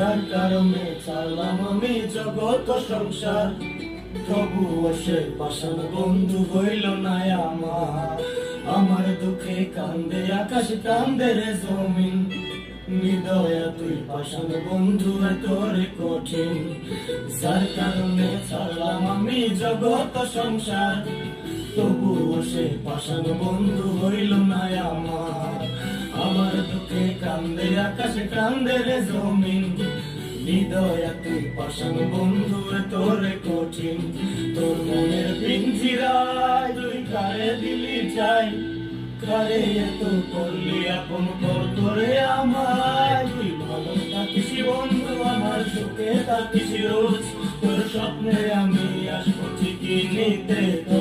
যার কারণে চালাম আমি জগত সংসার। তবুও সে পাশান বন্ধু হইল না আমার। আমার দুঃখে কান্দে, আকাশ কান্দে রে জমিন। হৃদয়া তুই পাশান বন্ধু তোরে কঠিন। যার কারণে ছাড়লাম আমি জগত সংসার। তবুও সে পাশান বন্ধু হইল দুঃখে কান্দে, আকাশ কান্দে রে জমিন। হৃদয়া তুই পাশান বন্ধু কঠিন। তোর মনের পিঞ্জিরায় কারে দিলি চাই? কারে এত করলি, আপন কর তোরে আমায়? তুই ভালো থাকিস বন্ধু, আমার সুখে থাকিস রোজ। তোর স্বপ্নে আমি আসব ঠিকই নিতে তোর